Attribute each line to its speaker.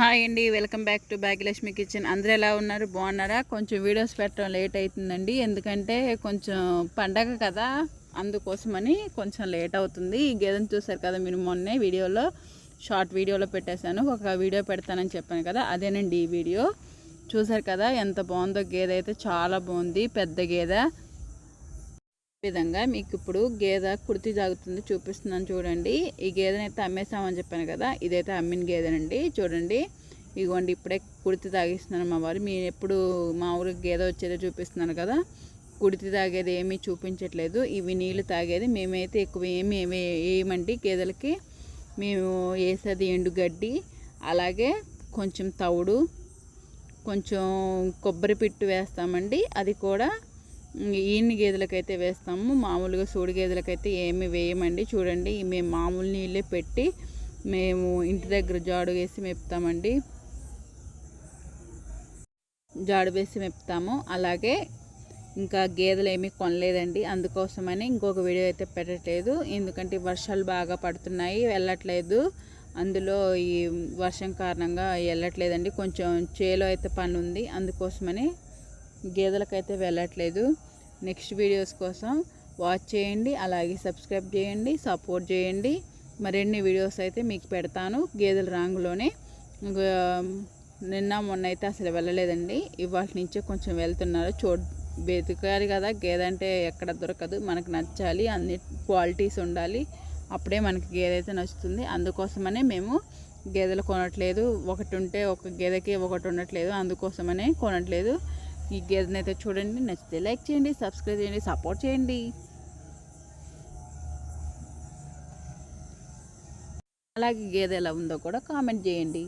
Speaker 1: Hi అండి welcome back to Bhagyalakshmi kitchen. అందరూ ఎలా ఉన్నారు? బాగున్నారా? కొంచెం వీడియోస్ పెట్టడం లేట్ అవుతుందండి ఎందుకంటే కొంచెం పండగ కదా అందుకోసమని కొంచెం లేట్ అవుతుంది. ఈ గేదెని చూసారు కదా మీరు మొన్నే వీడియోలో? షార్ట్ వీడియోలో పెట్టేశాను. ఒక వీడియో పెడతానని చెప్పాను కదా అదేనండి ఈ వీడియో. చూసారు కదా ఎంత బాగుందో గేదె అయితే చాలా బాగుంది. పెద్ద గేదె. విధంగా మీకు ఇప్పుడు గేదె కుర్తి తాగుతుంది చూపిస్తున్నాను చూడండి. ఈ గేదెని అయితే అమ్మేసామని చెప్పాను కదా ఇదైతే అమ్మిన గేదెనండి. చూడండి. ఇగోండి ఇప్పుడే కుర్తి తాగిస్తున్నాను మా వారు. మీరు ఎప్పుడు మా ఊరికి గేదె వచ్చేదో చూపిస్తున్నాను కదా కుడితి తాగేది ఏమీ చూపించట్లేదు. ఇవి నీళ్ళు తాగేది మేమైతే ఎక్కువ ఏమి వేయమండి గేదెలకి? మేము వేసేది ఎండుగడ్డి అలాగే కొంచెం తవుడు కొంచెం కొబ్బరి పిట్టు వేస్తామండి. అది కూడా ఈన్ని గేదెలకైతే వేస్తాము. మామూలుగా సూడి గేదెలకైతే ఏమి వేయమండి. చూడండి మేము మామూలు నీళ్ళే పెట్టి మేము ఇంటి దగ్గర జాడు వేసి మెప్తామండి. జాడు వేసి మెప్తాము. అలాగే ఇంకా గేదెలు ఏమీ కొనలేదండి. అందుకోసమని ఇంకొక వీడియో అయితే పెట్టట్లేదు. ఎందుకంటే వర్షాలు బాగా పడుతున్నాయి వెళ్ళట్లేదు. అందులో ఈ వర్షం కారణంగా వెళ్ళట్లేదండి. కొంచెం చేలో అయితే పని ఉంది అందుకోసమని గేదెలకైతే వెళ్ళట్లేదు. నెక్స్ట్ వీడియోస్ కోసం వాచ్ చేయండి అలాగే సబ్స్క్రైబ్ చేయండి సపోర్ట్ చేయండి. మరిన్ని వీడియోస్ అయితే మీకు పెడతాను గేదెల రాంగులోనే. నిన్న మొన్న అయితే అసలు వెళ్ళలేదండి. ఇవాళ నుంచే కొంచెం వెళ్తున్నారు. చూ వెతికారు కదా గేదె అంటే ఎక్కడ దొరకదు. మనకు నచ్చాలి అన్ని క్వాలిటీస్ ఉండాలి. అప్పుడే మనకి గేదె అయితే నచ్చుతుంది. అందుకోసమనే మేము గేదెలు కొనట్లేదు. ఒకటి ఉంటే ఒక గేదెకి ఒకటి ఉండట్లేదు. అందుకోసమనే కొనట్లేదు. ఈ గేదెని అయితే చూడండి. నచ్చితే లైక్ చేయండి సబ్స్క్రైబ్ చేయండి సపోర్ట్ చేయండి. అలాగే గేదె ఎలా ఉందో కూడా కామెంట్ చేయండి.